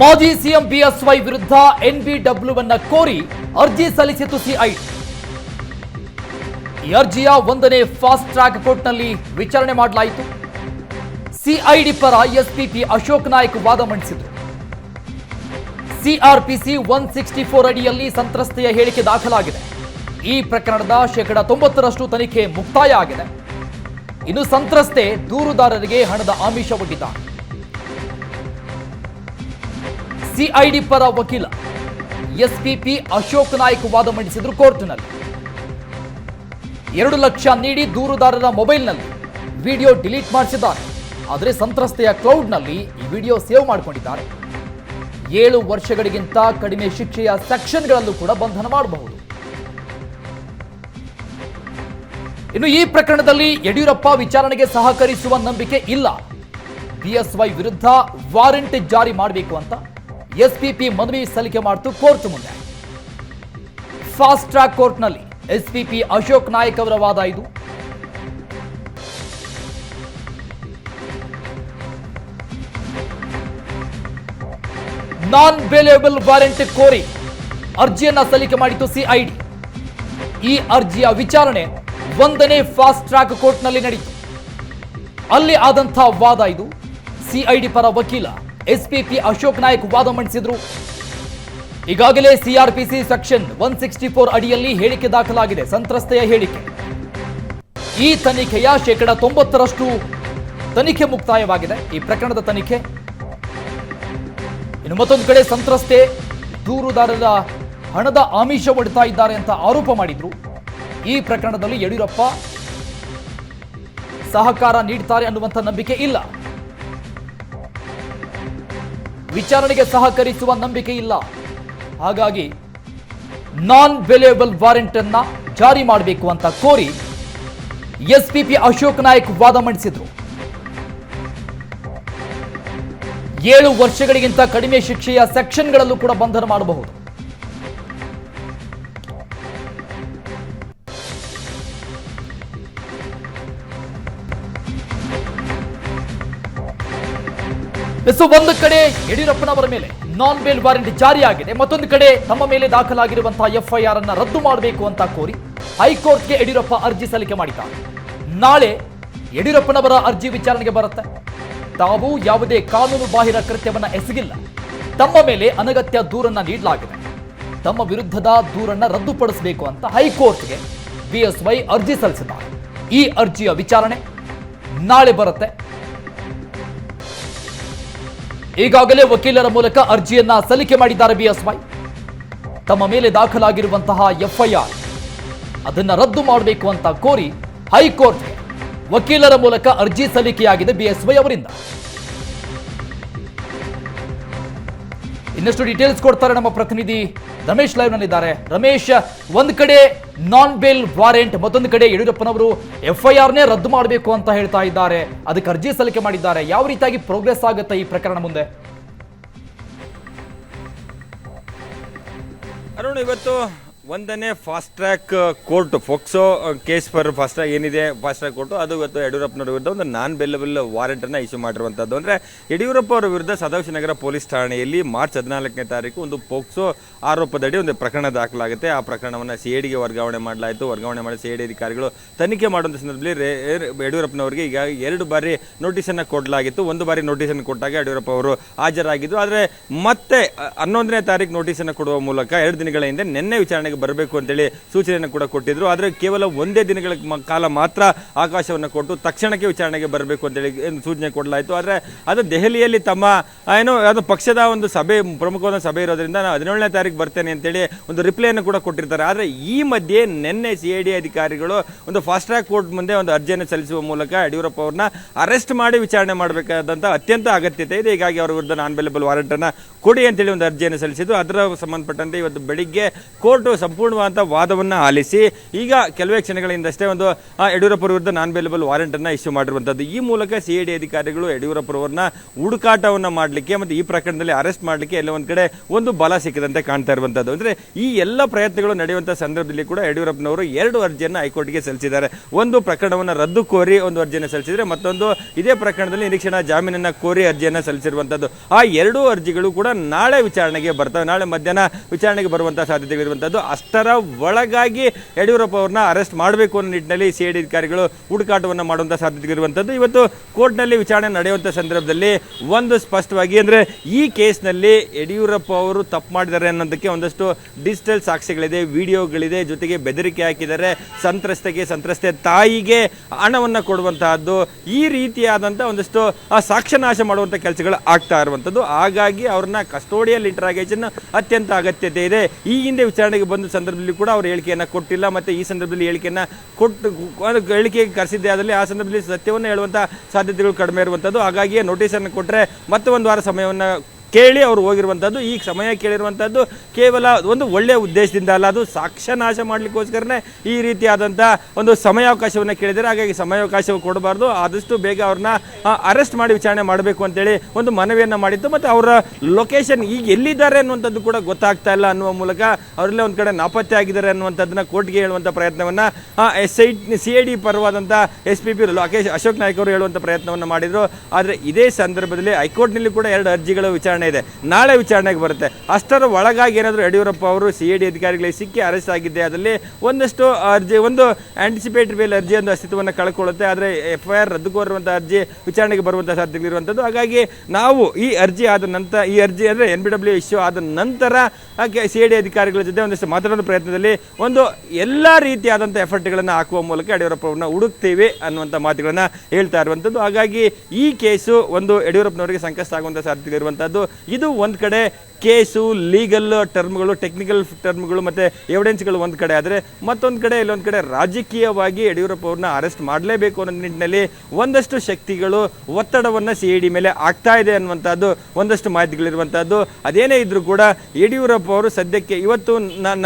ಮಾಜಿ CM BSY ವಿರುದ್ಧ ಎನ್ಬಿಡಬ್ಲ್ಯೂ ಅನ್ನ ಕೋರಿ ಅರ್ಜಿ ಸಲ್ಲಿಸಿತು ಸಿಐ ಈ ಅರ್ಜಿಯ ಒಂದನೇ ಫಾಸ್ಟ್ ಟ್ರ್ಯಾಕ್ ಕೋರ್ಟ್ನಲ್ಲಿ ವಿಚಾರಣೆ ಮಾಡಲಾಯಿತು. ಸಿಐಡಿ ಪರ ಎಸ್ಪಿಪಿ ಅಶೋಕ್ ನಾಯ್ಕ್ ವಾದ ಮಂಡಿಸಿದರು. ಸಿಆರ್ಪಿಸಿ ಒನ್ ಸಿಕ್ಸ್ಟಿ ಫೋರ್ ಅಡಿಯಲ್ಲಿ ಸಂತ್ರಸ್ತೆಯ ಹೇಳಿಕೆ ದಾಖಲಾಗಿದೆ. ಈ ಪ್ರಕರಣದ ಶೇಕಡ ತೊಂಬತ್ತರಷ್ಟು ತನಿಖೆ ಮುಕ್ತಾಯ ಆಗಿದೆ. ಇನ್ನು ಸಂತ್ರಸ್ತೆ ದೂರುದಾರರಿಗೆ ಹಣದ ಆಮಿಷ ಒಡ್ಡಿದ್ದಾರೆ ಸಿಐಡಿ ಪರ ವಕೀಲ. ಎಸ್ಪಿಪಿ ಅಶೋಕ್ ನಾಯ್ಕ್ ವಾದ ಮಂಡಿಸಿದ್ರು ಕೋರ್ಟ್ನಲ್ಲಿ. ಎರಡು ಲಕ್ಷ ನೀಡಿ ದೂರುದಾರರ ಮೊಬೈಲ್ನಲ್ಲಿ ವಿಡಿಯೋ ಡಿಲೀಟ್ ಮಾಡಿಸಿದ್ದಾರೆ. ಆದರೆ ಸಂತ್ರಸ್ತೆಯ ಕ್ಲೌಡ್ನಲ್ಲಿ ಈ ವಿಡಿಯೋ ಸೇವ್ ಮಾಡಿಕೊಂಡಿದ್ದಾರೆ. ಏಳು ವರ್ಷಗಳಿಗಿಂತ ಕಡಿಮೆ ಶಿಕ್ಷೆಯ ಸೆಕ್ಷನ್ಗಳಲ್ಲೂ ಕೂಡ ಬಂಧನ ಮಾಡಬಹುದು. ಇನ್ನು ಈ ಪ್ರಕರಣದಲ್ಲಿ ಯಡಿಯೂರಪ್ಪ ವಿಚಾರಣೆಗೆ ಸಹಕರಿಸುವ ನಂಬಿಕೆ ಇಲ್ಲ. ಬಿಎಸ್ವೈ ವಿರುದ್ಧ ವಾರೆಂಟ್ ಜಾರಿ ಮಾಡಬೇಕು ಅಂತ ಎಸ್ಪಿಪಿ ಮನವಿ ಸಲ್ಲಿಕೆ ಮಾಡಿತು ಕೋರ್ಟ್ ಮುಂದೆ. ಫಾಸ್ಟ್ ಟ್ರ್ಯಾಕ್ ಕೋರ್ಟ್ನಲ್ಲಿ ಎಸ್ಪಿಪಿ ಅಶೋಕ್ ನಾಯಕ್ ಅವರ ವಾದ ಇದು. ನಾನ್ ಬೇಲೇಬಲ್ ವಾರೆಂಟ್ ಕೋರಿ ಅರ್ಜಿಯನ್ನ ಸಲ್ಲಿಕೆ ಮಾಡಿತು ಸಿಐಡಿ ಈ ಅರ್ಜಿಯ ವಿಚಾರಣೆ ಒಂದನೇ ಫಾಸ್ಟ್ ಟ್ರ್ಯಾಕ್ ಕೋರ್ಟ್ನಲ್ಲಿ ನಡೆಯಿತು ಅಲ್ಲಿ ಆದಂಥ ವಾದ ಇದು. ಸಿಐಡಿ ಪರ ವಕೀಲ ಎಸ್ಪಿಪಿ ಅಶೋಕ್ ನಾಯಕ್ ವಾದ ಮಂಡಿಸಿದ್ರು. ಈಗಾಗಲೇ CrPC section one sixty four ಅಡಿಯಲ್ಲಿ ಹೇಳಿಕೆ ದಾಖಲಾಗಿದೆ. ಸಂತ್ರಸ್ತೆಯ ಹೇಳಿಕೆ. ಈ ತನಿಖೆಯ ಶೇಕಡ ತೊಂಬತ್ತರಷ್ಟು ತನಿಖೆ ಮುಕ್ತಾಯವಾಗಿದೆ. ಈ ಪ್ರಕರಣದ ತನಿಖೆ. ಇನ್ನು ಮತ್ತೊಂದು ಕಡೆ ಸಂತ್ರಸ್ತೆ ದೂರುದಾರರ ಹಣದ ಆಮಿಷ ಒಡ್ತಾ ಇದ್ದಾರೆ ಅಂತ ಆರೋಪ ಮಾಡಿದ್ರು. ಈ ಪ್ರಕರಣದಲ್ಲಿ ಯಡಿಯೂರಪ್ಪ ಸಹಕಾರ ನೀಡ್ತಾರೆ ಅನ್ನುವಂಥ ನಂಬಿಕೆ ಇಲ್ಲ. ವಿಚಾರಣೆಗೆ ಸಹಕರಿಸುವ ನಂಬಿಕೆ ಇಲ್ಲ ಹಾಗಾಗಿ ನಾನ್ ವೆಲ್ಯೂಬಲ್ ವಾರೆಂಟ್ ಅನ್ನ ಜಾರಿ ಮಾಡಬೇಕು ಅಂತ ಕೋರಿ ಎಸ್ಪಿಪಿ ಅಶೋಕ್ ನಾಯಕ್ ವಾದ ಮಂಡಿಸಿದ್ರು. ಏಳು ವರ್ಷಗಳಿಗಿಂತ ಕಡಿಮೆ ಶಿಕ್ಷೆಯ ಸೆಕ್ಷನ್ಗಳಲ್ಲೂ ಕೂಡ ಬಂಧನ ಮಾಡಬಹುದು. ಸೊ ಒಂದು ಕಡೆ ಯಡಿಯೂರಪ್ಪನವರ ಮೇಲೆ ನಾನ್ ಬೇಲ್ ವಾರೆಂಟ್ ಜಾರಿಯಾಗಿದೆ, ಮತ್ತೊಂದು ಕಡೆ ತಮ್ಮ ಮೇಲೆ ದಾಖಲಾಗಿರುವಂತಹ ಎಫ್ಐಆರ್ ಅನ್ನ ರದ್ದು ಮಾಡಬೇಕು ಅಂತ ಕೋರಿ ಹೈಕೋರ್ಟ್ಗೆ ಯಡಿಯೂರಪ್ಪ ಅರ್ಜಿ ಸಲ್ಲಿಕೆ ಮಾಡಿದ್ದಾರೆ. ನಾಳೆ ಯಡಿಯೂರಪ್ಪನವರ ಅರ್ಜಿ ವಿಚಾರಣೆಗೆ ಬರುತ್ತೆ. ತಾವು ಯಾವುದೇ ಕಾನೂನು ಬಾಹಿರ ಕೃತ್ಯವನ್ನ ಎಸಗಿಲ್ಲ. ತಮ್ಮ ಮೇಲೆ ಅನಗತ್ಯ ದೂರನ್ನ ನೀಡಲಾಗಿದೆ. ತಮ್ಮ ವಿರುದ್ಧದ ದೂರನ್ನ ರದ್ದುಪಡಿಸಬೇಕು ಅಂತ ಹೈಕೋರ್ಟ್ಗೆ ಬಿಎಸ್ವೈ ಅರ್ಜಿ ಸಲ್ಲಿಸಿದ್ದಾರೆ. ಈ ಅರ್ಜಿಯ ವಿಚಾರಣೆ ನಾಳೆ ಬರುತ್ತೆ. ಈಗಾಗಲೇ ವಕೀಲರ ಮೂಲಕ ಅರ್ಜಿಯನ್ನ ಸಲ್ಲಿಕೆ ಮಾಡಿದ್ದಾರೆ ಬಿಎಸ್ವೈ ತಮ್ಮ ಮೇಲೆ ದಾಖಲಾಗಿರುವಂತಹ ಎಫ್ಐಆರ್ ಅದನ್ನು ರದ್ದು ಮಾಡಬೇಕು ಅಂತ ಕೋರಿ ಹೈಕೋರ್ಟ್ ವಕೀಲರ ಮೂಲಕ ಅರ್ಜಿ ಸಲ್ಲಿಕೆಯಾಗಿದೆ ಬಿಎಸ್ವೈ ಅವರಿಂದ. ಇನ್ನಷ್ಟು ಡೀಟೇಲ್ಸ್ ಕೊಡ್ತಾರೆ ನಮ್ಮ ಪ್ರತಿನಿಧಿ. ರಮೇಶ್ ಲೈವ್ ನಲ್ಲಿದ್ದಾರೆ. ರಮೇಶ್, ಒಂದ್ ಕಡೆ ನಾನ್ ಬೇಲ್ ವಾರೆಂಟ್ ಮತ್ತೊಂದು ಕಡೆ ಯಡಿಯೂರಪ್ಪನವರು ಎಫ್ಐಆರ್ ನೇ ರದ್ದು ಮಾಡಬೇಕು ಅಂತ ಹೇಳ್ತಾ ಇದ್ದಾರೆ. ಅದಕ್ಕೆ ಅರ್ಜಿ ಸಲ್ಲಿಕೆ ಮಾಡಿದ್ದಾರೆ. ಯಾವ ರೀತಿಯಾಗಿ ಪ್ರೋಗ್ರೆಸ್ ಆಗುತ್ತೆ ಈ ಪ್ರಕರಣ ಮುಂದೆ? ಅರುಣ್, ಇವತ್ತು ಒಂದನೇ fast track court POCSO case for fast track ಏನಿದೆ? ಫಾಸ್ಟ್ ಟ್ರ್ಯಾಕ್ ಕೋರ್ಟು ಅದು ಇವತ್ತು ಯಡಿಯೂರಪ್ಪನವರ ವಿರುದ್ಧ ಒಂದು ನಾನ್ ಬೆಲ್ಲಬಲ್ ವಾರೆಂಟನ್ನು ಇಶ್ಯೂ ಮಾಡಿರುವಂಥದ್ದು ಅಂದರೆ ಯಡಿಯೂರಪ್ಪ ಅವರ ವಿರುದ್ಧ ಸದಾಶಿವನಗರ ಪೊಲೀಸ್ ಠಾಣೆಯಲ್ಲಿ ಮಾರ್ಚ್ ಹದಿನಾಲ್ಕನೇ ತಾರೀಕು ಒಂದು ಪೋಕ್ಸೋ ಆರೋಪದಡಿ ಒಂದು ಪ್ರಕರಣ ದಾಖಲಾಗುತ್ತೆ. ಆ ಪ್ರಕರಣವನ್ನು ಸಿ ಐ ವರ್ಗಾವಣೆ ಮಾಡಲಾಯಿತು. ವರ್ಗಾವಣೆ ಮಾಡಿ ಸಿ ಐ ಅಧಿಕಾರಿಗಳು ತನಿಖೆ ಮಾಡುವಂಥ ಸಂದರ್ಭದಲ್ಲಿ ಯಡಿಯೂರಪ್ಪನವರಿಗೆ ಈಗ ಎರಡು ಬಾರಿ ನೋಟಿಸನ್ನು ಕೊಡಲಾಗಿತ್ತು. ಒಂದು ಬಾರಿ ನೋಟಿಸನ್ನು ಕೊಟ್ಟಾಗ ಯಡಿಯೂರಪ್ಪ ಅವರು ಹಾಜರಾಗಿದ್ದು. ಆದರೆ ಮತ್ತೆ ಹನ್ನೊಂದನೇ ತಾರೀಕು ನೋಟಿಸನ್ನು ಕೊಡುವ ಮೂಲಕ ಎರಡು ದಿನಗಳ ಹಿಂದೆ ನಿನ್ನೆ ವಿಚಾರಣೆಗೆ ಬರಬೇಕು ಅಂತೇಳಿ ಸೂಚನೆಯನ್ನು ಕೂಡ ಕೊಟ್ಟಿದ್ರು. ಆದರೆ ಕೇವಲ ಒಂದೇ ದಿನಗಳ ಕಾಲ ಮಾತ್ರ ಆಕಾಶವನ್ನು ಕೊಟ್ಟು ತಕ್ಷಣಕ್ಕೆ ವಿಚಾರಣೆಗೆ ಬರಬೇಕು ಅಂತೇಳಿ ಸೂಚನೆ ಕೊಡಲಾಯಿತು. ಆದರೆ ಅದು ದೆಹಲಿಯಲ್ಲಿ ತಮ್ಮ ಏನು, ಅದು ಪಕ್ಷದ ಒಂದು ಸಭೆ, ಪ್ರಮುಖವಾದ ಸಭೆ ಇರೋದ್ರಿಂದ ನಾನು ಹದಿನೇಳನೇ ತಾರೀಕು ಬರ್ತೇನೆ ಅಂತೇಳಿ ಒಂದು ರಿಪ್ಲೈಯನ್ನು ಕೂಡ ಕೊಟ್ಟಿರ್ತಾರೆ. ಆದರೆ ಈ ಮಧ್ಯೆ ನಿನ್ನೆ ಸಿ ಐ ಅಧಿಕಾರಿಗಳು ಒಂದು ಫಾಸ್ಟ್ ಟ್ರ್ಯಾಕ್ ಕೋರ್ಟ್ ಮುಂದೆ ಒಂದು ಅರ್ಜಿಯನ್ನು ಸಲ್ಲಿಸುವ ಮೂಲಕ ಯಡಿಯೂರಪ್ಪ ಅವ್ರನ್ನ ಅರೆಸ್ಟ್ ಮಾಡಿ ವಿಚಾರಣೆ ಮಾಡಬೇಕಾದಂಥ ಅತ್ಯಂತ ಅಗತ್ಯತೆ ಇದೆ. ಹೀಗಾಗಿ ಅವರ ವಿರುದ್ಧ ನಾನ್ ಅವೈಲೇಬಲ್ ವಾರಂಟನ್ನು ಕೊಡಿ ಅಂತೇಳಿ ಒಂದು ಅರ್ಜಿಯನ್ನು ಸಲ್ಲಿಸಿದ್ದು. ಅದರ ಸಂಬಂಧಪಟ್ಟಂತೆ ಇವತ್ತು ಬೆಳಿಗ್ಗೆ ಕೋರ್ಟ್ ಸಂಪೂರ್ಣವಾದ ವಾದವನ್ನು ಆಲಿಸಿ, ಈಗ ಕೆಲವೇ ಕ್ಷಣಗಳಿಂದಷ್ಟೇ ಒಂದು ಯಡಿಯೂರಪ್ಪ ವಿರುದ್ಧ ನಾನ್ ಬೇಲಬಲ್ ವಾರೆಂಟನ್ನು ಇಶ್ಯೂ ಮಾಡಿರುವಂತದ್ದು. ಈ ಮೂಲಕ ಸಿ ಡಿ ಅಧಿಕಾರಿಗಳು ಯಡಿಯೂರಪ್ಪರವರನ್ನ ಹುಡುಕಾಟವನ್ನು ಮಾಡಲಿಕ್ಕೆ ಮತ್ತು ಈ ಪ್ರಕರಣದಲ್ಲಿ ಅರೆಸ್ಟ್ ಮಾಡಲಿಕ್ಕೆ ಎಲ್ಲ ಒಂದು ಕಡೆ ಒಂದು ಬಲ ಸಿಕ್ಕದಂತೆ ಕಾಣ್ತಾ ಇರುವಂತದ್ದು. ಅಂದ್ರೆ ಈ ಎಲ್ಲ ಪ್ರಯತ್ನಗಳು ನಡೆಯುವಂತ ಸಂದರ್ಭದಲ್ಲಿ ಕೂಡ ಯಡಿಯೂರಪ್ಪನವರು ಎರಡು ಅರ್ಜಿಯನ್ನು ಹೈಕೋರ್ಟ್ಗೆ ಸಲ್ಲಿಸಿದ್ದಾರೆ. ಒಂದು ಪ್ರಕರಣವನ್ನು ರದ್ದು ಕೋರಿ ಒಂದು ಅರ್ಜಿಯನ್ನು ಸಲ್ಲಿಸಿದರೆ, ಮತ್ತೊಂದು ಇದೇ ಪ್ರಕರಣದಲ್ಲಿ ನಿರೀಕ್ಷಣಾ ಜಾಮೀನನ್ನು ಕೋರಿ ಅರ್ಜಿಯನ್ನು ಸಲ್ಲಿಸಿರುವಂತದ್ದು. ಆ ಎರಡೂ ಅರ್ಜಿಗಳು ಕೂಡ ನಾಳೆ ವಿಚಾರಣೆಗೆ ಬರ್ತವೆ. ನಾಳೆ ಮಧ್ಯಾಹ್ನ ವಿಚಾರಣೆಗೆ ಬರುವಂತಹ ಸಾಧ್ಯತೆಗಳಿರುವಂತದ್ದು. ಅಷ್ಟರ ಒಳಗಾಗಿ ಯಡಿಯೂರಪ್ಪ ಅವ್ರನ್ನ ಅರೆಸ್ಟ್ ಮಾಡಬೇಕು ಅನ್ನೋ ನಿಟ್ಟಿನಲ್ಲಿ ಸಿ ಐ ಡಿ ಅಧಿಕಾರಿಗಳು ಹುಡುಕಾಟವನ್ನು ಮಾಡುವಂಥ ಸಾಧ್ಯತೆ ಇರುವಂಥದ್ದು ಇವತ್ತು ಕೋರ್ಟ್ನಲ್ಲಿ ವಿಚಾರಣೆ ನಡೆಯುವಂಥ ಸಂದರ್ಭದಲ್ಲಿ ಒಂದು ಸ್ಪಷ್ಟವಾಗಿ ಅಂದ್ರೆ ಈ ಕೇಸ್ನಲ್ಲಿ ಯಡಿಯೂರಪ್ಪ ಅವರು ತಪ್ಪು ಮಾಡಿದ್ದಾರೆ ಅನ್ನೋದಕ್ಕೆ ಒಂದಷ್ಟು ಡಿಜಿಟಲ್ ಸಾಕ್ಷಿಗಳಿದೆ, ವಿಡಿಯೋಗಳಿದೆ, ಜೊತೆಗೆ ಬೆದರಿಕೆ ಹಾಕಿದ್ದಾರೆ. ಸಂತ್ರಸ್ತೆಗೆ ಸಂತ್ರಸ್ತೆ ತಾಯಿಗೆ ಹಣವನ್ನು ಕೊಡುವಂತಹದ್ದು, ಈ ರೀತಿಯಾದಂಥ ಒಂದಷ್ಟು ಸಾಕ್ಷ್ಯನಾಶ ಮಾಡುವಂಥ ಕೆಲಸಗಳು ಆಗ್ತಾ ಇರುವಂಥದ್ದು ಹಾಗಾಗಿ ಅವ್ರನ್ನ ಕಸ್ಟೋಡಿಯಲ್ ಇಂಟರಾಗೇಷನ್ ಅತ್ಯಂತ ಅಗತ್ಯತೆ ಇದೆ. ಈ ಹಿಂದೆ ವಿಚಾರಣೆಗೆ ಬಂದ ಸಂದರ್ಭದಲ್ಲಿ ಕೂಡ ಅವರು ಹೇಳಿಕೆಯನ್ನ ಕೊಟ್ಟಿಲ್ಲ, ಮತ್ತೆ ಈ ಸಂದರ್ಭದಲ್ಲಿ ಹೇಳಿಕೆಯನ್ನು ಕೊಟ್ಟು ಹೇಳಿಕೆಗೆ ಕರೆಸಿದ್ದೆ ಆದಲ್ಲಿ ಆ ಸಂದರ್ಭದಲ್ಲಿ ಸತ್ಯವನ್ನು ಹೇಳುವಂಥ ಸಾಧ್ಯತೆಗಳು ಕಡಿಮೆ ಇರುವಂಥದ್ದು ಹಾಗಾಗಿ ನೋಟಿಸನ್ನು ಕೊಟ್ಟರೆ ಮತ್ತೆ ಒಂದು ವಾರ ಸಮಯವನ್ನು ಕೇಳಿ ಅವರು ಹೋಗಿರುವಂಥದ್ದು ಈ ಸಮಯ ಕೇಳಿರುವಂಥದ್ದು ಕೇವಲ ಒಂದು ಒಳ್ಳೆಯ ಉದ್ದೇಶದಿಂದ ಅಲ್ಲ, ಅದು ಸಾಕ್ಷ್ಯನಾಶ ಮಾಡಲಿಕ್ಕೋಸ್ಕರನೇ ಈ ರೀತಿಯಾದಂಥ ಒಂದು ಸಮಯಾವಕಾಶವನ್ನು ಕೇಳಿದರೆ ಹಾಗಾಗಿ ಸಮಯಾವಕಾಶ ಕೊಡಬಾರ್ದು. ಆದಷ್ಟು ಬೇಗ ಅವ್ರನ್ನ ಅರೆಸ್ಟ್ ಮಾಡಿ ವಿಚಾರಣೆ ಮಾಡಬೇಕು ಅಂತೇಳಿ ಒಂದು ಮನವಿಯನ್ನು ಮಾಡಿತ್ತು. ಮತ್ತು ಅವರ ಲೊಕೇಶನ್ ಈಗ ಎಲ್ಲಿದ್ದಾರೆ ಅನ್ನುವಂಥದ್ದು ಕೂಡ ಗೊತ್ತಾಗ್ತಾ ಇಲ್ಲ ಅನ್ನುವ ಮೂಲಕ ಅವರಲ್ಲೇ ಒಂದು ಕಡೆ ನಾಪತ್ತೆ ಆಗಿದ್ದಾರೆ ಅನ್ನುವಂಥದ್ದನ್ನ ಕೋರ್ಟ್ಗೆ ಹೇಳುವಂಥ ಪ್ರಯತ್ನವನ್ನು S I C I D ಪರವಾದಂಥ S P P Lokesh, Ashok Naik ಅವರು ಹೇಳುವಂಥ ಪ್ರಯತ್ನವನ್ನು ಮಾಡಿದರು. ಆದರೆ ಇದೇ ಸಂದರ್ಭದಲ್ಲಿ ಹೈಕೋರ್ಟ್ನಲ್ಲಿ ಕೂಡ ಎರಡು ಅರ್ಜಿಗಳ ವಿಚಾರಣೆ ಇದೆ. ನಾಳೆ ವಿಚಾರಣೆಗೆ ಬರುತ್ತೆ. ಅಷ್ಟರ ಒಳಗಾಗಿ ಏನಾದರೂ ಯಡಿಯೂರಪ್ಪ ಅವರು ಸಿ ಎ ಡಿ ಅಧಿಕಾರಿಗಳಿಗೆ ಸಿಕ್ಕಿ ಅರೆಸ್ಟ್ ಆಗಿದ್ದೆ ಅದರಲ್ಲಿ ಒಂದಷ್ಟು ಅರ್ಜಿ, ಒಂದು ಆಂಟಿಸಿಪೇಟರಿ ಬೇಲ್ ಅರ್ಜಿ ಒಂದು ಅಸ್ತಿತ್ವವನ್ನು ಕಳ್ಕೊಳ್ಳುತ್ತೆ. ಆದರೆ ಎಫ್ ಐ ಆರ್ ರದ್ದು ಕೋರುವಂಥ ಅರ್ಜಿ ವಿಚಾರಣೆಗೆ ಬರುವಂಥ ಸಾಧ್ಯತೆಗಳಿರುವಂಥದ್ದು ಹಾಗಾಗಿ ನಾವು ಈ ಅರ್ಜಿ ಆದ ನಂತರ ಈ ಅರ್ಜಿ ಅಂದರೆ ಎನ್ ಬಿ ಡಬ್ಲ್ಯೂ ಇಶ್ಯೂ ಆದ ನಂತರ ಸಿ ಎ ಡಿ ಅಧಿಕಾರಿಗಳ ಜೊತೆ ಒಂದಷ್ಟು ಮಾತಾಡೋ ಪ್ರಯತ್ನದಲ್ಲಿ ಒಂದು ಎಲ್ಲ ರೀತಿಯಾದಂಥ ಎಫರ್ಟ್ಗಳನ್ನು ಹಾಕುವ ಮೂಲಕ ಯಡಿಯೂರಪ್ಪ ಅವ್ರನ್ನ ಹುಡುಕ್ತೀವಿ ಅನ್ನುವಂಥ ಮಾತುಗಳನ್ನು ಹೇಳ್ತಾ ಇರುವಂಥದ್ದು ಹಾಗಾಗಿ ಈ ಕೇಸು ಒಂದು ಯಡಿಯೂರಪ್ಪನವರಿಗೆ ಸಂಕಷ್ಟ ಆಗುವಂಥ ಸಾಧ್ಯತೆ ಇರುವಂಥದ್ದು ಇದು ಒಂದು ಕಡೆ ಕೇಸು ಲೀಗಲ್ ಟರ್ಮ್ಗಳು ಟೆಕ್ನಿಕಲ್ ಟರ್ಮ್ಗಳು ಮತ್ತು ಎವಿಡೆನ್ಸ್ಗಳು ಒಂದು ಕಡೆ. ಆದರೆ ಮತ್ತೊಂದು ಕಡೆ, ಇಲ್ಲೊಂದು ಕಡೆ ರಾಜಕೀಯವಾಗಿ ಯಡಿಯೂರಪ್ಪ ಅವ್ರನ್ನ ಅರೆಸ್ಟ್ ಮಾಡಲೇಬೇಕು ಅನ್ನೋ ನಿಟ್ಟಿನಲ್ಲಿ ಒಂದಷ್ಟು ಶಕ್ತಿಗಳು ಒತ್ತಡವನ್ನು ಸಿ ಇ ಡಿ ಮೇಲೆ ಆಗ್ತಾ ಇದೆ ಅನ್ನುವಂಥದ್ದು ಒಂದಷ್ಟು ಮಾಹಿತಿಗಳಿರುವಂಥದ್ದು. ಅದೇನೇ ಇದ್ರೂ ಕೂಡ ಯಡಿಯೂರಪ್ಪ ಅವರು ಸದ್ಯಕ್ಕೆ ಇವತ್ತು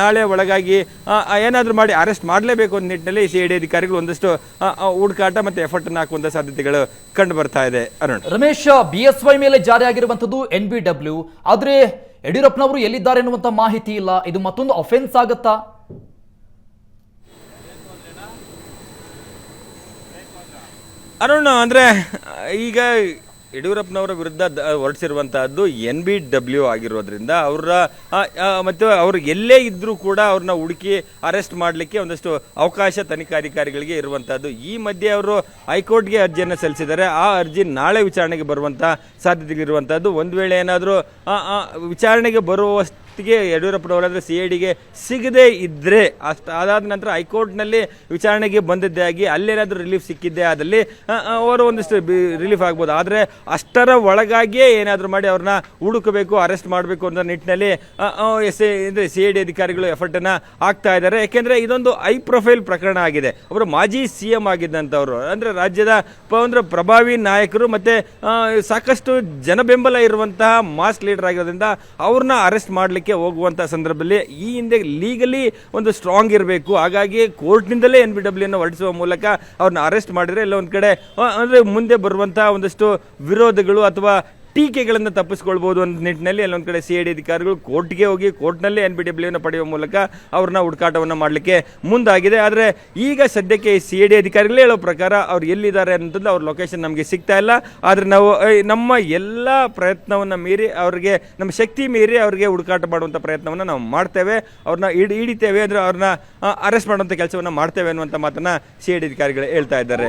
ನಾಳೆ ಒಳಗಾಗಿ ಏನಾದರೂ ಮಾಡಿ ಅರೆಸ್ಟ್ ಮಾಡಲೇಬೇಕು ಅನ್ನೋ ನಿಟ್ಟಿನಲ್ಲಿ ಸಿ ಇ ಡಿ ಅಧಿಕಾರಿಗಳು ಒಂದಷ್ಟು ಹುಡುಕಾಟ ಮತ್ತು ಎಫರ್ಟನ್ನು ಹಾಕುವಂಥ ಸಾಧ್ಯತೆಗಳು ಕಂಡು ಬರ್ತಾ ಇದೆ. Arun. Ramesh B S Y ಮೇಲೆ ಜಾರಿಯಾಗಿರುವಂಥದ್ದು ಎನ್ ಬಿ ಡಬ್ಲ್ಯೂ ಆದ್ರೆ ಯಡಿಯೂರಪ್ಪನವರು ಎಲ್ಲಿದ್ದಾರೆ ಎನ್ನುವಂತ ಮಾಹಿತಿ ಇಲ್ಲ. ಇದು ಮತ್ತೊಂದು ಅಫೆನ್ಸ್ ಆಗುತ್ತಾ? ಅರುಣ್ ಅಂದ್ರೆ ಈಗ ಯಡಿಯೂರಪ್ಪನವರ ವಿರುದ್ಧ ಹೊರಡಿಸಿರುವಂತಹದ್ದು ಎನ್ ಬಿ ಡಬ್ಲ್ಯೂ ಆಗಿರೋದ್ರಿಂದ ಅವರ ಮತ್ತು ಅವರು ಎಲ್ಲೇ ಇದ್ದರೂ ಕೂಡ ಅವ್ರನ್ನ ಹುಡುಕಿ ಅರೆಸ್ಟ್ ಮಾಡಲಿಕ್ಕೆ ಒಂದಷ್ಟು ಅವಕಾಶ ತನಿಖಾಧಿಕಾರಿಗಳಿಗೆ ಇರುವಂತಹದ್ದು. ಈ ಮಧ್ಯೆ ಅವರು ಹೈಕೋರ್ಟ್ಗೆ ಅರ್ಜಿಯನ್ನು ಸಲ್ಲಿಸಿದ್ದಾರೆ. ಆ ಅರ್ಜಿ ನಾಳೆ ವಿಚಾರಣೆಗೆ ಬರುವಂತಹ ಸಾಧ್ಯತೆಗಳಿರುವಂತಹದ್ದು. ಒಂದು ವೇಳೆ ಏನಾದರೂ ವಿಚಾರಣೆಗೆ ಬರುವಷ್ಟು ಗೆ ಯಡಿಯೂರಪ್ಪನವರಾದ್ರೆ ಸಿ ಐ ಡಿಗೆ ಸಿಗದೇ ಇದ್ದರೆ ಅಷ್ಟು ಅದಾದ ನಂತರ ಹೈಕೋರ್ಟ್ನಲ್ಲಿ ವಿಚಾರಣೆಗೆ ಬಂದಿದ್ದೇ ಆಗಿ ಅಲ್ಲೇನಾದರೂ ರಿಲೀಫ್ ಸಿಕ್ಕಿದ್ದೇ ಆದಲ್ಲಿ ಅವರು ಒಂದಿಷ್ಟು ರಿಲೀಫ್ ಆಗ್ಬೋದು. ಆದರೆ ಅಷ್ಟರ ಒಳಗಾಗಿಯೇ ಏನಾದರೂ ಮಾಡಿ ಅವ್ರನ್ನ ಹುಡುಕಬೇಕು, ಅರೆಸ್ಟ್ ಮಾಡಬೇಕು ಅನ್ನೋ ನಿಟ್ಟಿನಲ್ಲಿ ಎಸ್ ಅಂದರೆ ಸಿ ಐ ಡಿ ಅಧಿಕಾರಿಗಳು ಎಫರ್ಟನ್ನು ಹಾಕ್ತಾ ಇದ್ದಾರೆ. ಯಾಕೆಂದರೆ ಇದೊಂದು ಹೈ ಪ್ರೊಫೈಲ್ ಪ್ರಕರಣ ಆಗಿದೆ. ಅವರು ಮಾಜಿ ಸಿ ಎಂ ಆಗಿದ್ದಂಥವ್ರು. ಅಂದರೆ ರಾಜ್ಯದ ಅಂದ್ರೆ ಪ್ರಭಾವಿ ನಾಯಕರು ಮತ್ತು ಸಾಕಷ್ಟು ಜನಬೆಂಬಲ ಇರುವಂತಹ ಮಾಸ್ ಲೀಡರ್ ಆಗಿರೋದ್ರಿಂದ ಅವ್ರನ್ನ ಅರೆಸ್ಟ್ ಮಾಡಲಿಕ್ಕೆ ಹೋಗುವಂಥ ಸಂದರ್ಭದಲ್ಲಿ ಈ ಹಿಂದೆ ಲೀಗಲಿ ಒಂದು ಸ್ಟ್ರಾಂಗ್ ಇರಬೇಕು. ಹಾಗಾಗಿ ಕೋರ್ಟ್ನಿಂದಲೇ ಎನ್ ಬಿ ಡಬ್ಲ್ಯೂನ ಹೊರಡಿಸುವ ಮೂಲಕ ಅವ್ರನ್ನ ಅರೆಸ್ಟ್ ಮಾಡಿದರೆ ಇಲ್ಲ, ಒಂದು ಕಡೆ ಅಂದ್ರೆ ಮುಂದೆ ಬರುವಂಥ ಒಂದಷ್ಟು ವಿರೋಧಗಳು ಅಥವಾ ಟೀಕೆಗಳನ್ನು ತಪ್ಪಿಸ್ಕೊಳ್ಬೋದು ಅನ್ನೋ ನಿಟ್ಟಿನಲ್ಲಿ ಅಲ್ಲೊಂದು ಕಡೆ ಸಿ ಐ ಡಿ ಅಧಿಕಾರಿಗಳು ಕೋರ್ಟ್ಗೆ ಹೋಗಿ ಕೋರ್ಟ್ನಲ್ಲೇ ಎನ್ ಬಿ ಡಬ್ಲ್ಯೂನ ಪಡೆಯುವ ಮೂಲಕ ಅವ್ರನ್ನ ಹುಡುಕಾಟವನ್ನು ಮಾಡಲಿಕ್ಕೆ ಮುಂದಾಗಿದೆ. ಆದರೆ ಈಗ ಸದ್ಯಕ್ಕೆ ಸಿ ಐ ಡಿ ಅಧಿಕಾರಿಗಳೇ ಹೇಳೋ ಪ್ರಕಾರ ಅವ್ರು ಎಲ್ಲಿದ್ದಾರೆ ಅಂತಂದು ಅವ್ರ ಲೊಕೇಶನ್ ನಮಗೆ ಸಿಗ್ತಾ ಇಲ್ಲ. ಆದರೆ ನಾವು ನಮ್ಮ ಎಲ್ಲ ಪ್ರಯತ್ನವನ್ನು ಮೀರಿ ಅವ್ರಿಗೆ, ನಮ್ಮ ಶಕ್ತಿ ಮೀರಿ ಅವ್ರಿಗೆ ಹುಡುಕಾಟ ಮಾಡುವಂಥ ಪ್ರಯತ್ನವನ್ನು ನಾವು ಮಾಡ್ತೇವೆ. ಅವ್ರನ್ನ ಹಿಡಿ ಹಿಡಿತೇವೆ ಅಂದರೆ ಅವ್ರನ್ನ ಅರೆಸ್ಟ್ ಮಾಡುವಂಥ ಕೆಲಸವನ್ನು ಮಾಡ್ತೇವೆ ಅನ್ನುವಂಥ ಮಾತನ್ನು ಸಿ ಐ ಡಿ ಅಧಿಕಾರಿಗಳು ಹೇಳ್ತಾ ಇದ್ದಾರೆ.